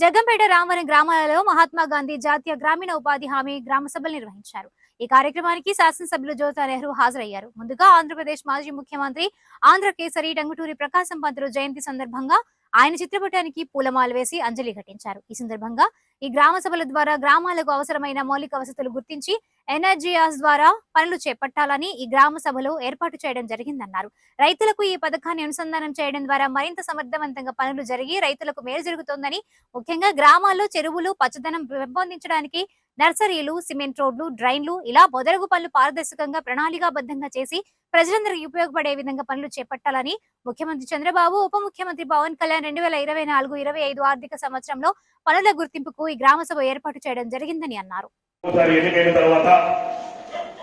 జగ్గంపేట రామవరం గ్రామాలలో మహాత్మా గాంధీ జాతీయ గ్రామీణ ఉపాధి హామీ గ్రామ సభలు నిర్వహించారు ఈ కార్యక్రమానికి శాసనసభ్యులు జ్యోతా నెహ్రూ హాజరయ్యారు. ముందుగా ఆంధ్రప్రదేశ్ మాజీ ముఖ్యమంత్రి ఆంధ్ర కేసరి టంగుటూరి ప్రకాశం పంతులు జయంతి సందర్భంగా ఆయన చిత్రపటానికి పూలమాల వేసి అంజలి ఘటించారు. ఈ సందర్భంగా ఈ గ్రామ సభల ద్వారా గ్రామాలకు అవసరమైన మౌలిక వసతులు గుర్తించి ఎన్ఆర్జీఆర్స్ ద్వారా పనులు చేపట్టాలని ఈ గ్రామ సభలో ఏర్పాటు చేయడం జరిగిందన్నారు. రైతులకు ఈ పథకాన్ని అనుసంధానం చేయడం ద్వారా మరింత సమర్థవంతంగా పనులు జరిగి రైతులకు మేలు జరుగుతోందని ముఖ్యంగా గ్రామాల్లో చెరువులు పచ్చదనం పెంపొందించడానికి నర్సరీలు సిమెంట్ రోడ్లు డ్రైన్లు ఇలా బొదరగు పనులు పారదర్శకంగా ప్రణాళికాబద్ధంగా చేసి ప్రజలందరికీ ఉపయోగపడే విధంగా పనులు చేపట్టాలని ముఖ్యమంత్రి చంద్రబాబు ఉప ముఖ్యమంత్రి పవన్ కళ్యాణ్ రెండు వేల ఇరవై నాలుగు ఇరవై ఐదు ఆర్థిక సంవత్సరంలో పనుల గుర్తింపుకు ఈ గ్రామ సభ ఏర్పాటు చేయడం జరిగిందని అన్నారు.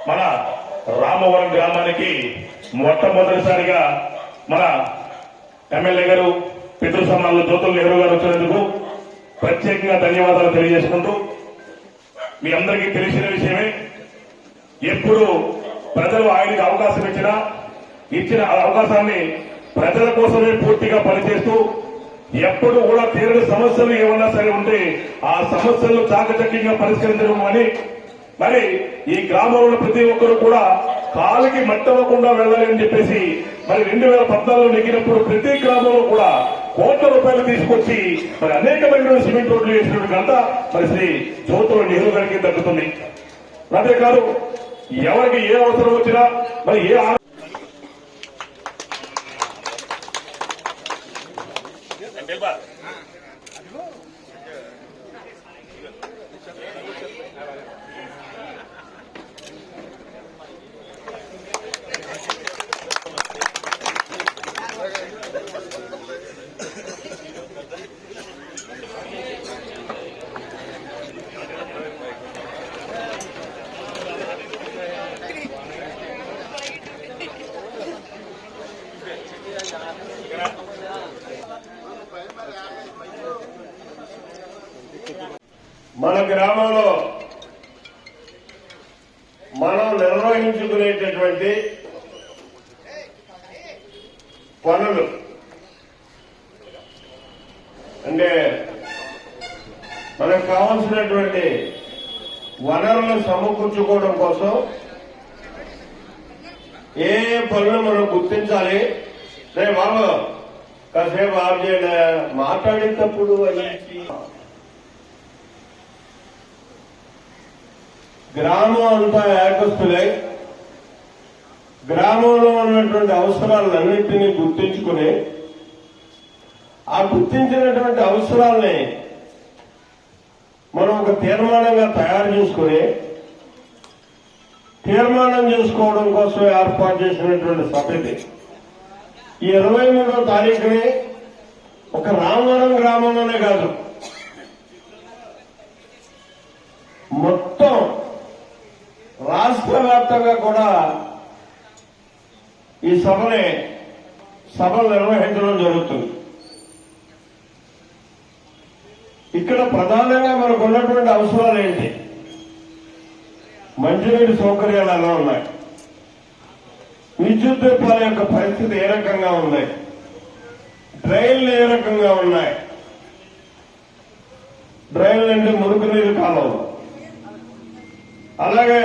మన రామవరం గ్రామానికి మొట్టమొదటిసారిగా మన ఎమ్మెల్యే గారు పితృ జ్యోతుల నెహ్రూ గారు వచ్చినందుకు ప్రత్యేకంగా ధన్యవాదాలు తెలియజేసుకుంటూ మీ అందరికీ తెలిసిన విషయమే. ఎప్పుడు ప్రజలు ఆయనకి అవకాశం ఇచ్చినా ఇచ్చిన ఆ అవకాశాన్ని ప్రజల కోసమే పూర్తిగా పనిచేస్తూ ఎప్పుడు కూడా తీరని సమస్యలు ఏమన్నా సరే ఉంటే ఆ సమస్యలను చాకచక్యంగా పరిష్కరించడం అని. మరి ఈ గ్రామంలో ప్రతి ఒక్కరు కూడా కాలికి మట్టవకుండా వెళ్ళాలి అని చెప్పేసి మరి రెండు వేల పద్నాలుగులో నెగ్గినప్పుడు ప్రతి గ్రామంలో కూడా కోట్ల రూపాయలు తీసుకొచ్చి మరి అనేకమైన సిమెంట్ రోడ్లు వేసినటువంటి అంతా మరి శ్రీ జ్యోతుల నెహ్రూ గారికి దక్కుతుంది. అంతేకాదు ఎవరికి ఏ అవసరం వచ్చినా మరి ఏ మన గ్రామంలో మనం నిర్వహించుకునేటటువంటి పనులు. అంటే మనకు కావాల్సినటువంటి వనరులు సమకూర్చుకోవడం కోసం ఏ పనులు మనం గుర్తించాలి? రే బాబు కాసేపు ఆఫ్ చేయండి. మాట్లాడేటప్పుడు అని గ్రామం అంతా ఏకస్తులై గ్రామంలో ఉన్నటువంటి అవసరాలన్నింటినీ గుర్తించుకుని ఆ గుర్తించినటువంటి అవసరాలని మనం ఒక తీర్మానంగా తయారు చేసుకుని తీర్మానం చేసుకోవడం కోసం ఏర్పాటు చేసినటువంటి సభ ఇది ఈ ఇరవై మూడో తారీఖుని ఒక రామవరం గ్రామంలోనే కాదు. వ్యాప్తంగా కూడా ఈ సభని సభలు నిర్వహించడం జరుగుతుంది. ఇక్కడ ప్రధానంగా మనకు ఉన్నటువంటి అవసరాలు ఏంటి? మంచినీటి సౌకర్యాలు ఎలా ఉన్నాయి. విద్యుత్ దీపాల యొక్క పరిస్థితి ఏ రకంగా ఉన్నాయి డ్రైన్లు ఏ రకంగా ఉన్నాయి? డ్రైన్లు అంటే మురుగు నీరు కాలువలు. అలాగే